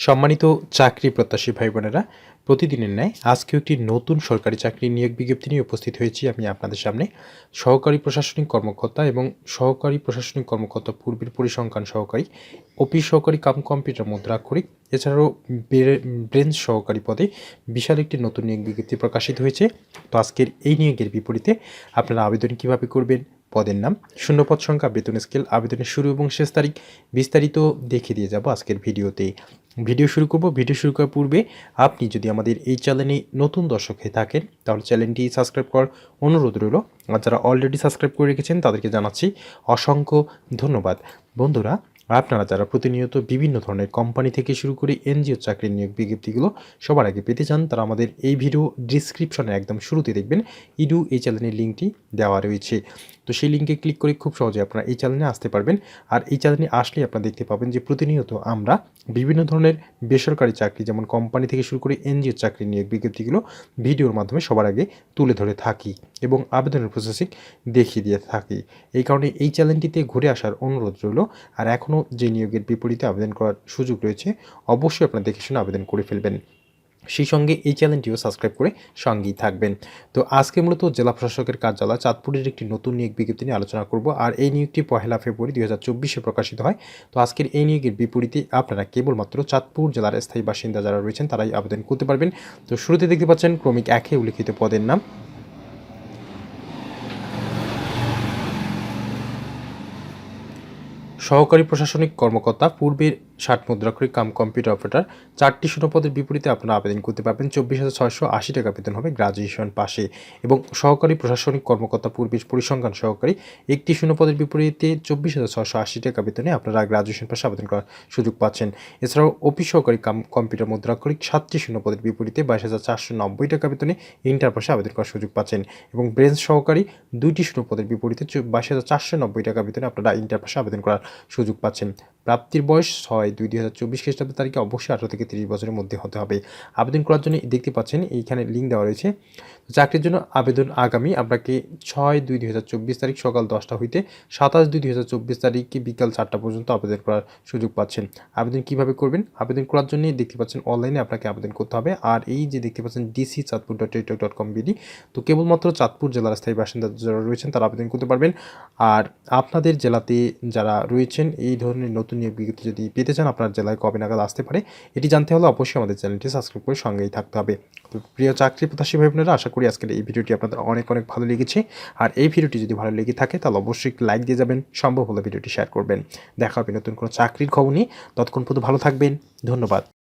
সম্মানিত চাকরি প্রত্যাশী ভাই বোনেরা প্রতিদিনের ন্যায় আজকেও একটি নতুন সরকারি চাকরি নিয়োগ বিজ্ঞপ্তি নিয়ে উপস্থিত হয়েছি আমি আপনাদের সামনে। সহকারী প্রশাসনিক কর্মকর্তা এবং সহকারী প্রশাসনিক কর্মকর্তা পূর্বের পরিসংখ্যান সহকারী, অফিস সহকারী, কাম কম্পিউটার মুদ্রা মুদ্রাক্ষরিক এছাড়াও ব্রেঞ্চ সহকারী পদে বিশাল একটি নতুন নিয়োগ বিজ্ঞপ্তি প্রকাশিত হয়েছে। তো আজকের এই নিয়োগের বিপরীতে আপনারা আবেদন কীভাবে করবেন, পদের নাম, শূন্যপদ সংখ্যা, বেতন স্কেল, আবেদনের শুরু এবং শেষ তারিখ বিস্তারিত দেখিয়ে দিয়ে যাব আজকের ভিডিওতে। ভিডিও শুরু করব। ভিডিও শুরু করার পূর্বে আপনি যদি আমাদের এই চ্যানেলে নতুন দর্শক হয়ে থাকেন, তাহলে চ্যানেলটি সাবস্ক্রাইব করার অনুরোধ রইল। আর যারা অলরেডি সাবস্ক্রাইব করে রেখেছেন, তাদেরকে জানাচ্ছি অসংখ্য ধন্যবাদ। বন্ধুরা, আপনারা যারা প্রতিনিয়ত বিভিন্ন ধরনের কোম্পানি থেকে শুরু করে এনজিও চাকরির নিয়োগ বিজ্ঞপ্তিগুলো সবার আগে পেতে চান, তারা আমাদের এই ভিডিও ডিসক্রিপশনে একদম শুরুতে দেখবেন। ইডু এই চ্যানেলের লিঙ্কটি দেওয়া রয়েছে। তো সেই লিঙ্কে ক্লিক করে খুব সহজে আপনারা এই চ্যানেলে আসতে পারবেন। আর এই চ্যানেলে আসলেই আপনারা দেখতে পাবেন যে প্রতিনিয়ত আমরা বিভিন্ন ধরনের বেসরকারি চাকরি, যেমন কোম্পানি থেকে শুরু করে এনজিও চাকরি নিয়োগ বিজ্ঞপ্তিগুলো ভিডিওর মাধ্যমে সবার আগে তুলে ধরে থাকি এবং আবেদনের প্রসেসিং দেখিয়ে দিয়ে থাকি। এই কারণে এই চ্যানেলটিতে ঘুরে আসার অনুরোধ রইল। আর এখনও যে নিয়োগের বিপরীতে আবেদন করার সুযোগ রয়েছে, অবশ্যই আপনারা দেখে শুনে আবেদন করে ফেলবেন। সেই সঙ্গে এই চ্যানেলটিও সাবস্ক্রাইব করে সঙ্গেই থাকবেন। তো আজকে মূলত জেলা প্রশাসকের কার্যালয় চাঁদপুরের একটি নতুন নিয়োগ বিজ্ঞপ্তি নিয়ে আলোচনা করব। আর এই নিয়োগটি পহেলা ফেব্রুয়ারি দুই হাজার চব্বিশে প্রকাশিত হয়। তো আজকের এই নিয়োগের বিপরীতে আপনারা কেবলমাত্র চাঁদপুর জেলার স্থায়ী বাসিন্দা যারা রয়েছেন তারাই আবেদন করতে পারবেন। তো শুরুতে দেখতে পাচ্ছেন ক্রমিক একে উল্লিখিত পদের নাম। সহকারী প্রশাসনিক কর্মকর্তা, পূর্বের ষাট মুদ্রাক্ষরিক কাম কম্পিউটার অপারেটর। চারটি শূন্যপদের বিপরীতে আপনারা আবেদন করতে পারবেন। চব্বিশ হাজার ছয়শো আশি টাকা বেতন হবে গ্রাজুয়েশন পাশে। এবং সহকারী প্রশাসনিক কর্মকর্তা পূর্বের পরিসংখ্যান সহকারী, একটি শূন্যপদের বিপরীতে চব্বিশ হাজার ছয়শো আশি টাকা বেতনে আপনারা গ্রাজুয়েশন পাশে আবেদন করার সুযোগ পাচ্ছেন। এছাড়াও অফিস সহকারী কাম কম্পিউটার মুদ্রাক্ষরিক সাতটি শূন্যপদের বিপরীতে বাইশ হাজার চারশো নব্বই টাকা বেতনে ইন্টার পাশে আবেদন করার সুযোগ পাচ্ছেন। এবং ব্রেঞ্চ সহকারী দুইটি শূন্যপদের বিপরীতে বাইশ হাজার চারশো নব্বই টাকা বেতনে আপনারা ইন্টার পাশে আবেদন করার সুযোগ পাচ্ছেন। প্রাপ্তির বয়স ছয়, দুই দুই হাজার চব্বিশ খ্রিস্টাব্দ তারিখে অবশ্যই আঠারো থেকে তিরিশ বছরের মধ্যে হতে হবে। আবেদন করার জন্য দেখতে পাচ্ছেন, এইখানে লিঙ্ক দেওয়া রয়েছে। চাকরির জন্য আবেদন আগামী, আপনাকে ছয়, দুই দুই হাজার চব্বিশ তারিখ সকাল দশটা হইতে সাতাশ, দুই দুই হাজার চব্বিশ তারিখে বিকাল চারটা পর্যন্ত আবেদন করার সুযোগ পাচ্ছেন। আবেদন কীভাবে করবেন? আবেদন করার জন্য দেখতে পাচ্ছেন অনলাইনে আপনাকে আবেদন করতে হবে। আর এই যে দেখতে পাচ্ছেন DC Chandpur dot Teletalk dot com BD তো কেবলমাত্র চাঁদপুর জেলার স্থায়ী বাসিন্দা যারা রয়েছেন তারা আবেদন করতে পারবেন। আর আপনাদের জেলাতে যারা রয়েছেন, এই ধরনের নতুন নিয়োগ বিজ্ঞপ্তি যদি পেতে চান, আপনার জেলায় কবে নাগাদ আসতে পারে, এটি জানতে হলে অবশ্যই আমাদের চ্যানেলটি সাবস্ক্রাইব করে সঙ্গেই থাকতে হবে। তো প্রিয় চাকরি প্রত্যাশী ভাই বোনেরা আশা করি আজকের এই ভিডিওটি আপনাদের অনেক অনেক ভালো লেগেছে। আর এই ভিডিওটি যদি ভালো লেগে থাকে, তাহলে অবশ্যই লাইক দিয়ে যাবেন, সম্ভব হলে ভিডিওটি শেয়ার করবেন। দেখা হবে নতুন কোনো চাকরির খবর নিয়ে। ততক্ষণ পর্যন্ত ভালো থাকবেন। ধন্যবাদ।